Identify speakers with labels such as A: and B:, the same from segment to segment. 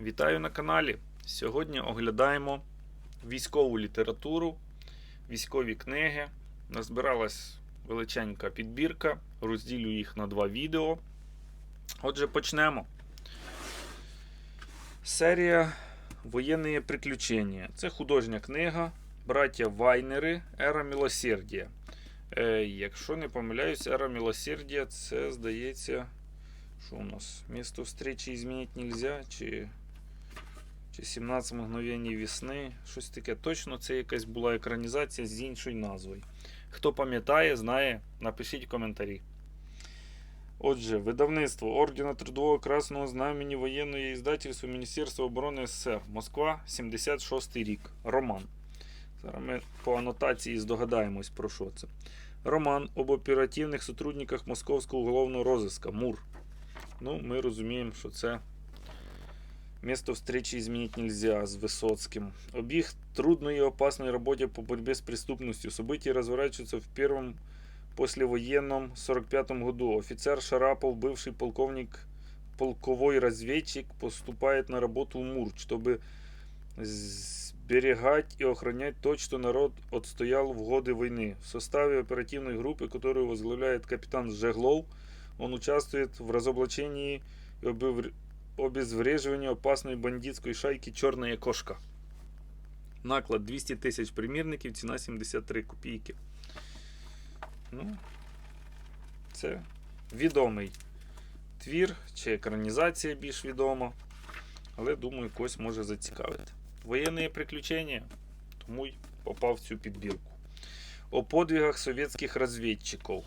A: Вітаю на каналі. Сьогодні оглядаємо військову літературу, військові книги. Назбиралась величенька підбірка. Розділю їх на два відео. Отже, почнемо. Серія Воєнні приключення. Це художня книга. Браття Вайнери. Ера Милосердія. Е, якщо не помиляюсь, Ера Милосердія це здається. Що у нас? Місто встречі змінити нельзя, чи, чи 17 мгновень весни. Щось таке. Точно це якась була екранізація з іншою назвою. Хто пам'ятає, знає, напишіть в коментарі. Отже, видавництво Ордена Трудового Красного Знамені воєнної іздательства Міністерства оборони СССР. Москва, 76 рік. Роман. Зараз ми по анотації здогадаємось, про що це. Роман об оперативних сотрудниках Московського уголовного розыска МУР. Ну, ми розуміємо, що це место встречи изменить нельзя с Высоцким. Об их трудной и опасной работе по борьбе с преступностью. События разворачиваются в первом послевоенном 45 году. Офицер Шарапов, бывший полковник, полковой разведчик, поступает на работу в МУР, чтобы сберегать и охранять то, что народ отстоял в годы войны. В составе оперативной группы, которую возглавляет капитан Жеглов, он участвует в разоблачении и обезвреживании опасной бандитской шайки «Чорна кошка». Наклад 200 тисяч примірників, ціна 73 копійки. Ну, це відомий твір чи екранізація більш відома. Але думаю, когось може зацікавити. Воєнні приключення, тому й попав в цю підбірку. О подвигах совєтських розвідчиків.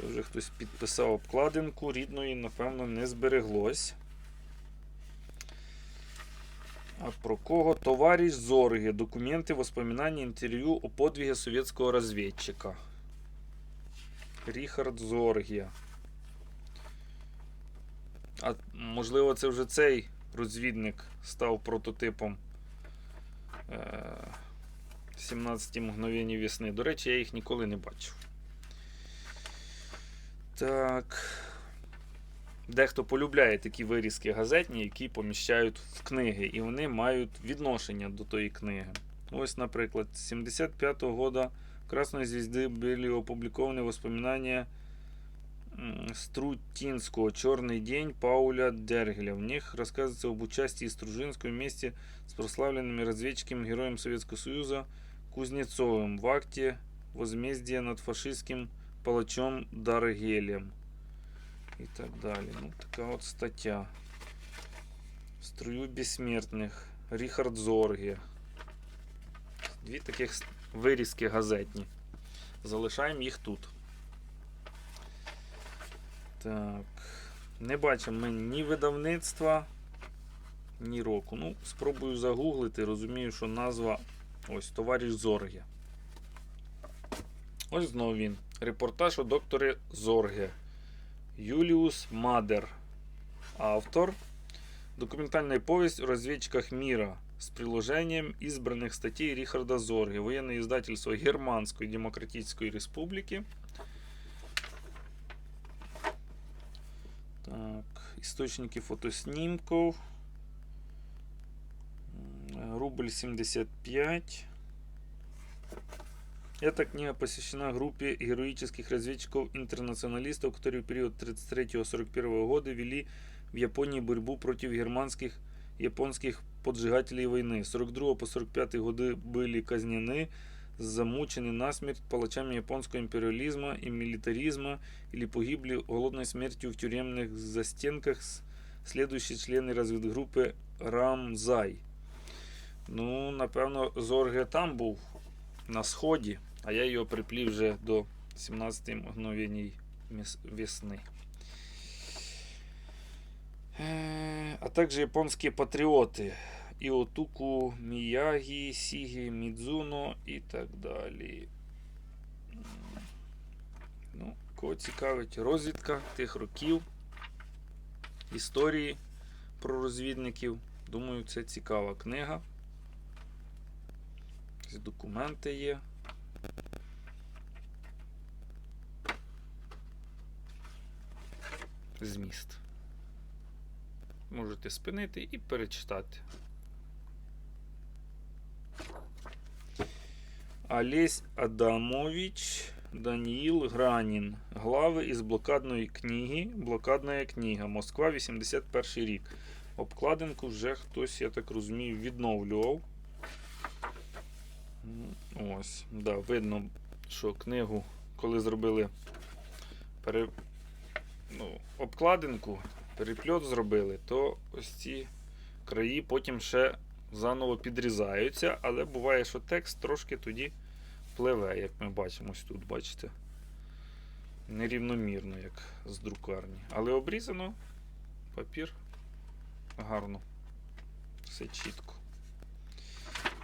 A: Це вже хтось підписав обкладинку, рідної, напевно, не збереглось. А про кого? Товарищ Зорге. Документи, воспоминання, інтерв'ю о подвиге совєтського розвідчика. Ріхард Зорге. А можливо, це вже цей розвідник став прототипом е- 17 мгновень весни. До речі, я їх ніколи не бачив. Так. Дехто полюбляє такі вирізки газетні, які поміщають в книги, і вони мають відношення до тої книги. Ось, наприклад, з 75-го года Красной звезды были опубликованы воспоминания м, Струтинского «Черный день» Пауля Дергеля. В них рассказывается об участии Стружинского вместе с прославленным разведчиком, героем Советского Союза Кузнецовым в акте возмездия над фашистским палачом Даргелем. І так далі. Ну, така от стаття. Струю безсмертних. Ріхард Зорге. Дві таких вирізки газетні. Залишаємо їх тут. Так. Не бачимо ми ні видавництва, ні року. Ну, спробую загуглити. Розумію, що назва ось товариш Зорге. Ось знову він. Репортаж у докторі Зорге. Юлиус Мадер. Автор. Документальная повесть о разведчиках мира с приложением избранных статей Рихарда Зорге. Военное издательство Германской Демократической Республики. Так, источники фотоснимков. Рубль 75. Эта книга посвящена группе героических разведчиков-интернационалистов, которые в период 33-41 года вели в Японии борьбу против германских и японских поджигателей войны. С 42 по 45 годы были казнены, замучены насмерть палачами японского империализма и милитаризма или погибли голодной смертью в тюремных застенках с- следующие члены разведгруппы Рамзай. Ну, напевно, Зорге там був на сході, а я його приплів вже до 17 мгновень весни. Е, А також японські патріоти. Іотуку, Міягі, Сігі, Мідзуно і так далі. Ну, кого цікавить розвідка тих років, історії про розвідників. Думаю, це цікава книга. Документи є. Зміст. Можете спинити і перечитати. Олесь Адамович Даніїл Гранін. Глави із блокадної книги. Блокадна книга. Москва, 81 рік. Обкладинку вже хтось, я так розумію, відновлював. Ось, да, видно, що книгу, коли зробили. Ну, обкладинку, перепльот зробили, то ось ці краї потім ще заново підрізаються, але буває, що текст трошки тоді пливе, як ми бачимо ось тут, бачите. Нерівномірно, як з друкарні. Але обрізано папір гарно. Все чітко.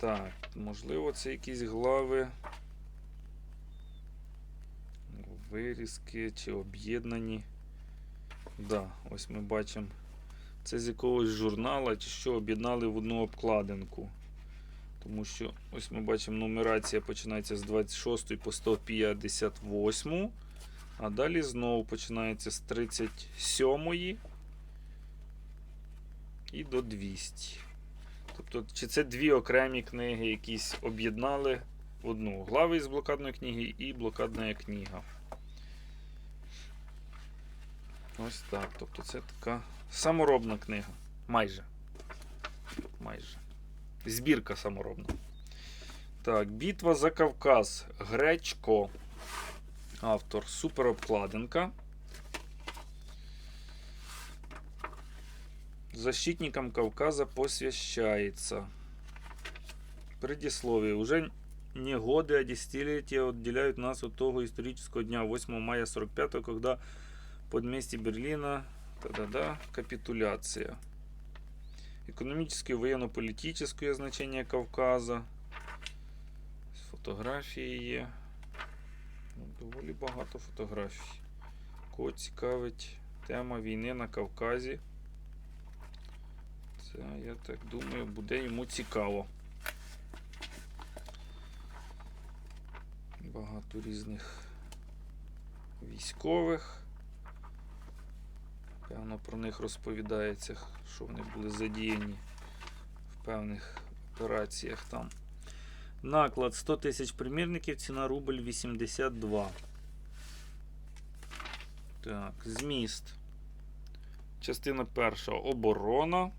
A: Так, можливо, це якісь глави. Вирізки чи об'єднані. Да, ось ми бачимо. Це з якогось журнала, чи що об'єднали в одну обкладинку. Тому що ось ми бачимо, нумерація починається з 26 по 158. А далі знову починається з 37 і до 200. Тобто, чи це дві окремі книги, якісь об'єднали в одну. Глави із блокадної книги і блокадна книга. Ось так. Тобто це така саморобна книга. Майже. Майже. Збірка саморобна. Так, Битва за Кавказ. Гречко. Автор суперобкладинка. Защитникам Кавказа посвящается. Предисловие. Уже не годы, а десятилетия отделяют нас от того исторического дня 8 мая 45 когда под месте Берлина та-да-да, капитуляция. Економічне воєнно-політичне значення Кавказа. Фотографії є. Ну, Доволі багато фотографій. Кого цікавить тема війни на Кавказі. Це, я так думаю, буде йому цікаво. Багато різних військових. Певно, про них розповідається, що вони були задіяні в певних операціях там. Наклад 100 тисяч примірників, ціна рубль 82. Так, зміст. Частина перша оборона.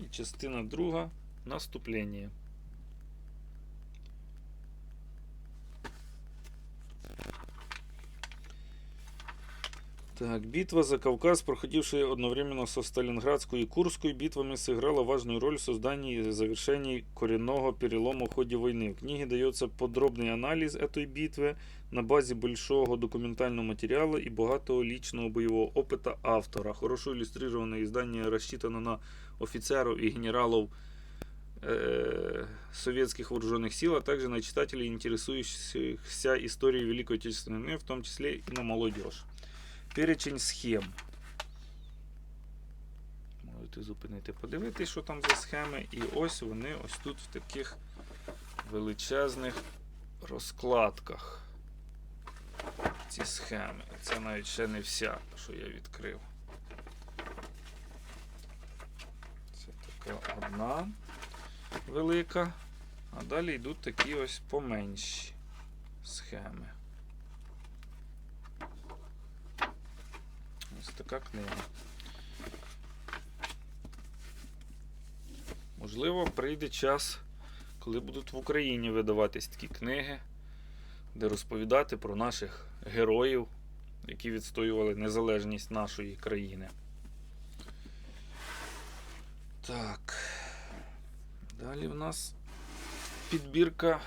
A: І частина друга наступлення. Так, битва за Кавказ, проходившая одновременно со Сталинградской и Курской битвами, сыграла важную роль в создании и завершении коренного перелома в ходе войны. В книге дается подробный анализ этой битвы на базе большого документального материала и богатого личного боевого опыта автора. Хорошо иллюстрированное издание рассчитано на офицеров и генералов э, советских вооруженных сил, а также на читателей, интересующихся историей Великой Отечественной войны, в том числе и на молодежь. Перечень схем. Можете зупинити, подивитись, що там за схеми. І ось вони ось тут в таких величезних розкладках. Ці схеми. Це навіть ще не вся, що я відкрив. Це така одна велика. А далі йдуть такі ось поменші схеми. Ось така книга. Можливо, прийде час, коли будуть в Україні видаватись такі книги, де розповідати про наших героїв, які відстоювали незалежність нашої країни. Так. Далі в нас підбірка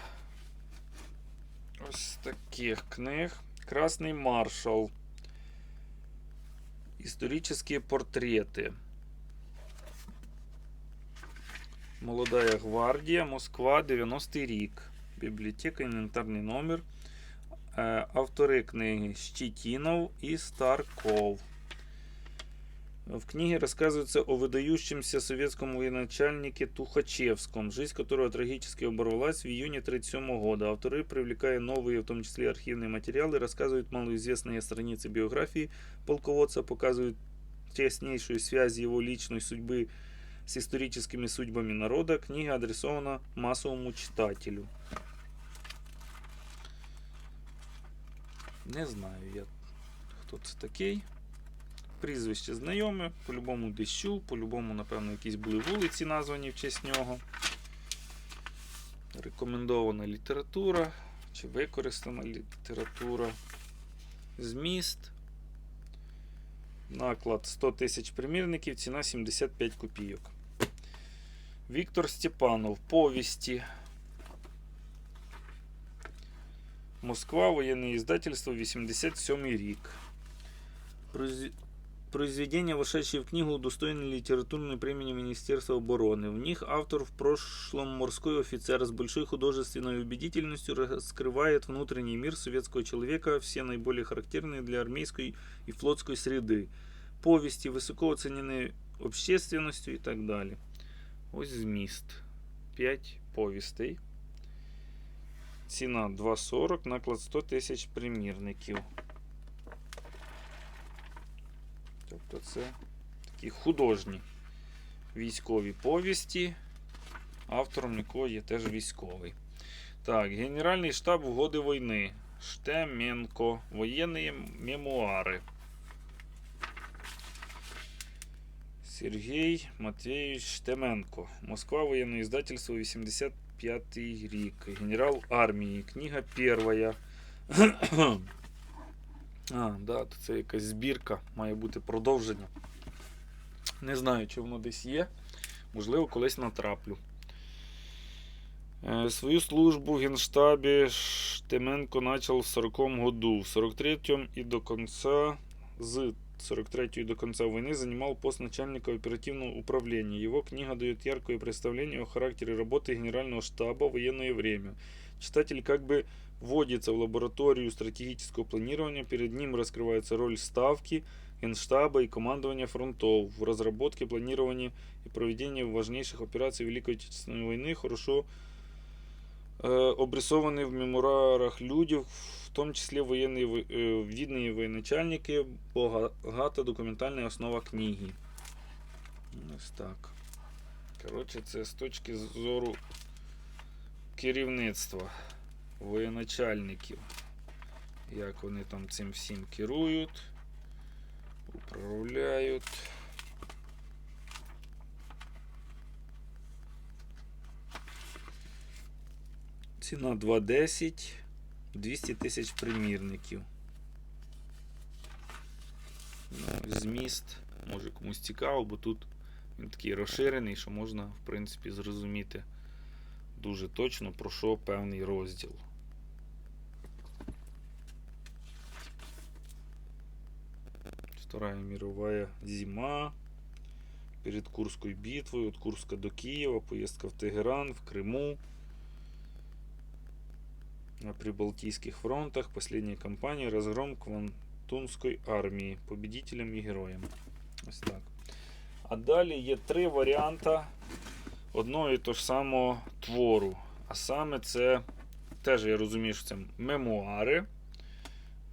A: ось таких книг. Красний маршал. Исторические портреты. Молодая гвардія, Москва, 90-й рік. Бібліотека, інвентарний номер. Е, Автори книги Щетінов і Старков. В книге рассказывается о выдающемся советском военачальнике Тухачевском, жизнь которого трагически оборвалась в июне 1937 года. Авторы, привлекая новые, в том числе архивные материалы, рассказывают малоизвестные страницы биографии полководца, показывают теснейшую связь его личной судьбы с историческими судьбами народа. Книга адресована массовому читателю. Не знаю я, хто це такий. Прізвище знайоме, по-любому дещу, по-любому, напевно, якісь були вулиці названі в честь нього. Рекомендована література чи використана література. Зміст. Наклад 100 тисяч примірників, ціна 75 копійок. Віктор Степанов. Повісті. Москва, воєнне издательство, 87 рік. Произ- Произведения, вошедшие в книгу, удостоены литературной премии Министерства обороны. В них автор в прошлом морской офицер с большой художественной убедительностью раскрывает внутренний мир советского человека, все наиболее характерные для армейской и флотской среды. Повести, высоко оценены общественностью и так далее. Ось зміст. 5 повістей. Ціна 2,40, наклад 100 тисяч примірників. Тобто це такі художні військові повісті, автором якого є теж військовий. Так, Генеральний штаб в годи війни. Штеменко. Воєнні мемуари. Сергій Матвійович Штеменко. Москва, воєнне издательство, 85 рік. Генерал армії. Книга перша. А, да, то це якась збірка, має бути продовження. Не знаю, чи воно десь є. Можливо, колись натраплю. Е, Свою службу в Генштабі Штеменко почав в 40-му году. В 43-м і до конца, з 43 до конца войны занимал пост начальника оперативного управления. Его книга дает яркое представление о характере работы Генерального штаба в военное время. Читатель как бы вводится в лабораторию стратегического планирования, перед ним раскрывается роль ставки, генштаба и командования фронтов в разработке, планировании и проведении важнейших операций Великой Отечественной войны, хорошо э, обрисованные в мемуарах люди, в том числе военные, во- э, видные военачальники, багата документальна основа книги. Ось так. Коротше, це з точки зору керівництва воєначальників. Як вони там цим всім керують, управляють. Ціна 2.10, 200 тисяч примірників. Ну, зміст, може комусь цікаво, бо тут він такий розширений, що можна, в принципі, зрозуміти дуже точно про що певний розділ. Вторая мировая зима. Перед Курской битвой, от Курска до Киева, поездка в Тегеран, в Крыму. На Прибалтийских фронтах, последняя кампания, разгром Квантунской армії, победителем і героєм. Ось так. А далі є три варіанти одного і того ж самого твору. А саме це, теж я розумію, що це мемуари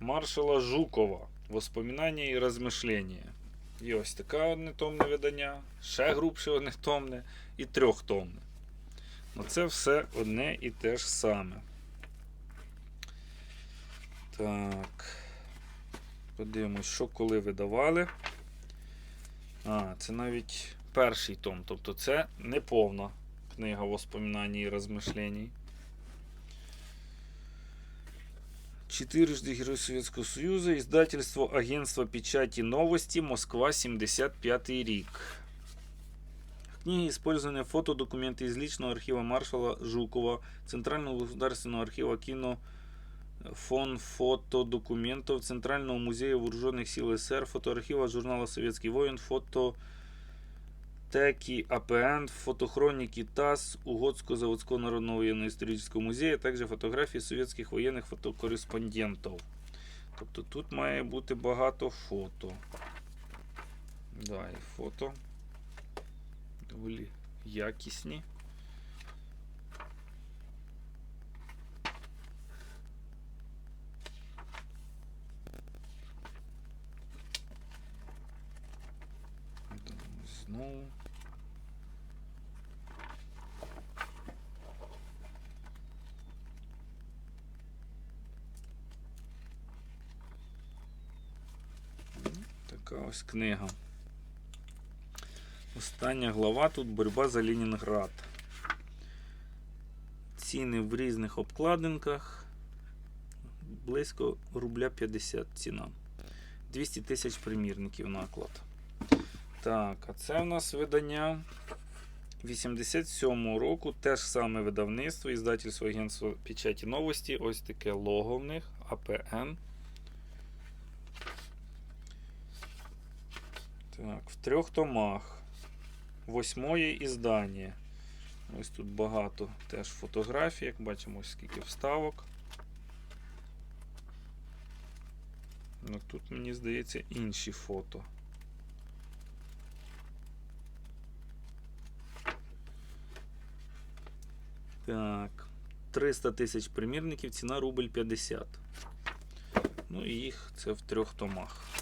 A: маршала Жукова. Воспоминання і розмишлення. І ось таке однотомне видання, ще грубше однотомне і трьохтомне. Ну це все одне і те ж саме. Так. Подивимось, що коли видавали. А, це навіть перший том. Тобто це не повна книга воспоминань і розмишлений. Четырежды Герой Советского Союза, издательство Агентство печати новости, Москва, 75 рік. В книге использованы фотодокументы из личного архива маршала Жукова, Центрального государственного архива кино фон фотодокументов Центрального музея вооруженных сил СССР, фотоархива журнала «Советский воин», фото Теки АПН, фотохроники ТАСС, Угодского заводского народного военно-исторического музея, а також фотографії совєтських воєнних фотокореспондентів. Тобто тут має бути багато фото. Да, і фото. Доволі якісні. Знову. Така ось книга. Остання глава тут боротьба за Ленінград. Ціни в різних обкладинках. Близько рубля 50 ціна. 200 тисяч примірників наклад. Так, а це в нас видання 87 року. Теж саме видавництво, іздательство агентство печаті новості. Ось таке лого в них АПН. Так, в трьох томах. Восьмоє іздання. Ось тут багато теж фотографій, як бачимо, скільки вставок. Ну тут, мені здається, інші фото. Так. 300 тисяч примірників, ціна рубль 50. Ну і їх це в трьох томах.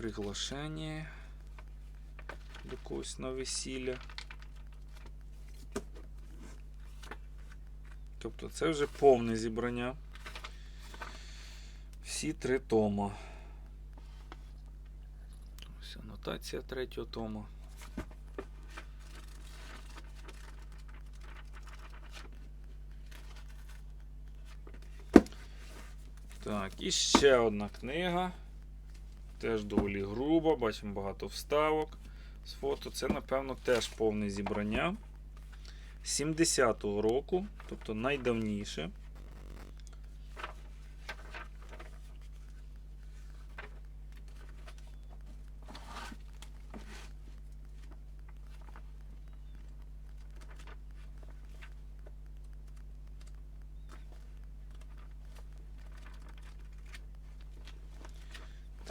A: Приглашення до когось на весілля. Тобто це вже повне зібрання. Всі три тома. Ось анотація третього тома. Так, і ще одна книга. Теж доволі грубо, бачимо багато вставок з фото. Це, напевно, теж повне зібрання 70-го року, тобто найдавніше.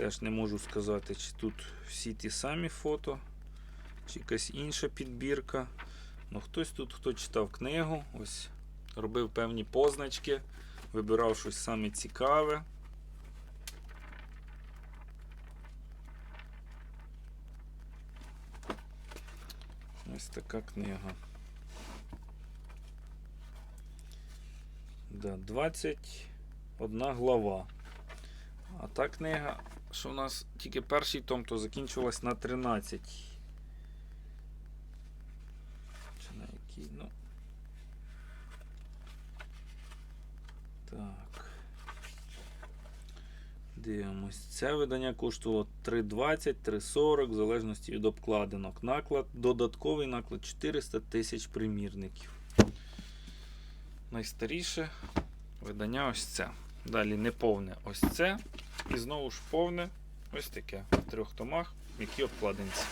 A: Теж не можу сказати, чи тут всі ті самі фото, чи якась інша підбірка. Ну, хтось тут, хто читав книгу, ось робив певні позначки, вибирав щось саме цікаве. Ось така книга. Да, 21 глава. А та книга, що у нас тільки перший том, то закінчилась на 13. Чи на який, ну. Так. Дивимось. Це видання коштувало 3,20, 3,40, в залежності від обкладинок. Наклад, додатковий наклад 400 тисяч примірників. Найстаріше видання ось це. Далі неповне ось це. І знову ж повне ось таке в трьох томах, які обкладинці.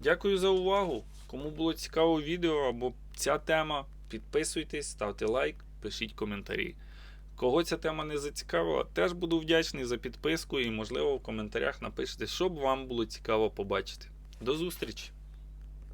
A: Дякую за увагу. Кому було цікаво відео або ця тема, підписуйтесь, ставте лайк, пишіть коментарі. Кого ця тема не зацікавила, теж буду вдячний за підписку і, можливо, в коментарях напишете, що б вам було цікаво побачити. До зустрічі!